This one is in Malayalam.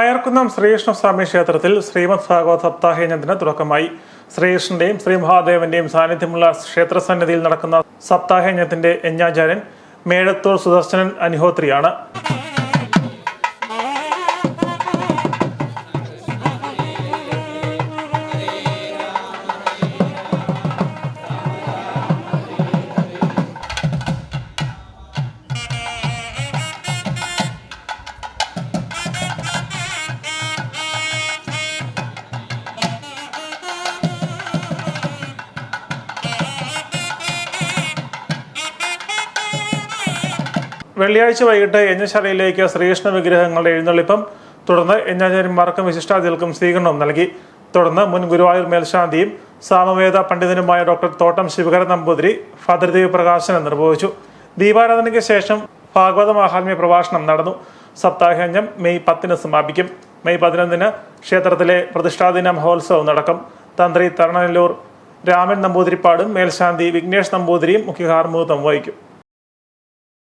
അയർക്കുന്നം ശ്രീകൃഷ്ണസ്വാമി ക്ഷേത്രത്തിൽ ശ്രീമദ് ഭാഗവത് സപ്താഹയജ്ഞത്തിന് തുടക്കമായി. ശ്രീകൃഷ്ണന്റെയും ശ്രീ മഹാദേവന്റെയും സാന്നിധ്യമുള്ള ക്ഷേത്ര ക്ഷേത്രസന്നിധിയിൽ നടക്കുന്ന സപ്താഹയജ്ഞത്തിന്റെ യജ്ഞാചാര്യൻ മേഴത്തൂർ സുദർശനൻ അനിഹോത്രിയാണ്. വെള്ളിയാഴ്ച വൈകിട്ട് യജ്ഞശാലയിലേക്ക് ശ്രീകൃഷ്ണ വിഗ്രഹങ്ങളുടെ എഴുന്നള്ളിപ്പം തുടർന്ന് യജ്ഞാചാര്യന്മാർക്കും വിശിഷ്ടാതികൾക്കും സ്വീകരണവും നൽകി. തുടർന്ന് മുൻ ഗുരുവായൂർ മേൽശാന്തിയും സാമവേദ പണ്ഡിതനുമായ ഡോക്ടർ തോട്ടം ശിവകര നമ്പൂതിരി ഫാദർദേവ് പ്രകാശനം നിർവഹിച്ചു. ദീപാരാധനയ്ക്ക് ശേഷം ഭാഗവത മഹാത്മ്യ പ്രഭാഷണം നടന്നു. സപ്താഹയജ്ഞം മെയ് പത്തിന് സമാപിക്കും. മെയ് പതിനൊന്നിന് ക്ഷേത്രത്തിലെ പ്രതിഷ്ഠാദിന മഹോത്സവം നടക്കും. തന്ത്രി തരണനല്ലൂർ രാമൻ നമ്പൂതിരിപ്പാടും മേൽശാന്തി വിഘ്നേഷ് നമ്പൂതിരിയും മുഖ്യകാർമുഖത്വം വഹിക്കും.